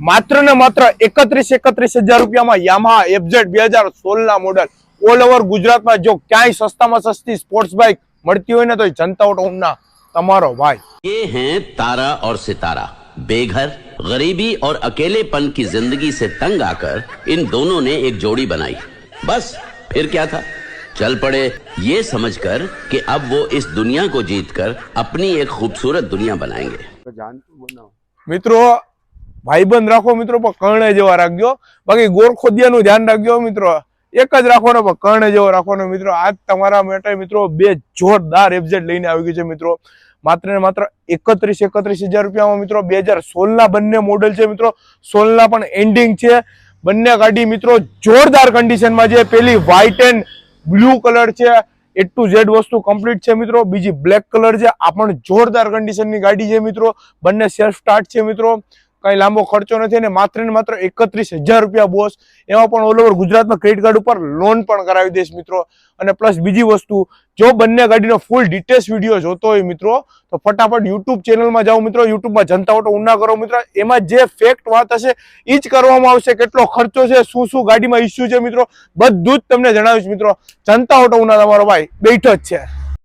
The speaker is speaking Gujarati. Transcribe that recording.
માત્ર ને માત્ર એકત્રીસ એકત્રીસ હજાર રૂપિયામાં યામાહા એફઝેડ બે હજાર સોળ ના મોડલ ઓલ ઓવર ગુજરાતમાં જો ક્યાંય સસ્તામાં સસ્તી સ્પોર્ટ્સ બાઇક મળતી હોય ને તો એ જનતા ઓટો હોમના તમારો ભાઈ ये हैं तारा और सितारा बेघर गरीबी और अकेलेपन की जिंदगी से तंग आकर इन दोनों ने एक जोड़ी बनाई बस फिर क्या था चल पड़े ये समझकर कि अब वो इस दुनिया को जीतकर अपनी एक खूबसूरत दुनिया बनाएंगे મિત્રો ભાઈબંધ રાખો મિત્રો, પણ કર્ણ જેવા રાખજો. બાકી ગોરખોદિયાનું ધ્યાન રાખજો મિત્રો. એક જ રાખવાનો, પણ કર્ણ જેવો રાખવાનો મિત્રો. આજ તમારા માટે મિત્રો બે જોરદાર એફઝેડ લઈને આવી ગયું છે મિત્રો. માત્ર ને માત્ર એકત્રીસ એકત્રીસ હજાર રૂપિયામાં મિત્રો બે હજાર સોળના બંને મોડલ છે મિત્રો. સોળના પણ એન્ડિંગ છે. બંને ગાડી મિત્રો જોરદાર કન્ડિશનમાં છે. પેલી વ્હાઇટ એન્ડ બ્લુ કલર છે. એ ટુ ઝેડ વસ્તુ કમ્પ્લીટ છે મિત્રો. બીજી બ્લેક કલર છે. આ પણ જોરદાર કન્ડિશનની ગાડી છે મિત્રો. બંને સેલ્ફ સ્ટાર્ટ છે મિત્રો. કઈ લાંબો ખર્ચો નથી અને માત્ર ને માત્ર એકત્રીસ હજાર રૂપિયા બોસ. એમાં પણ ઓલ ઓવર ગુજરાતમાં ક્રેડિટ કાર્ડ ઉપર લોન પણ કરાવી દઈશ મિત્રો. અને પ્લસ બીજી વસ્તુ, જો બંને ગાડીનો ફૂલ ડિટેલ્સ વીડિયો જોતો હોય મિત્રો, તો ફટાફટ યુટ્યુબ ચેનલમાં જાઓ મિત્રો. યુટ્યુબમાં જનતા ઓટો ઉના કરો મિત્રો. એમાં જે ફેક્ટ વાત હશે એ જ કરવામાં આવશે કેટલો ખર્ચો છે, શું શું ગાડીમાં ઇસ્યુ છે મિત્રો. બધું જ તમને જણાવીશ મિત્રો. જનતા ઓટો ઉના તમારો ભાઈ, બેઠો જ છે.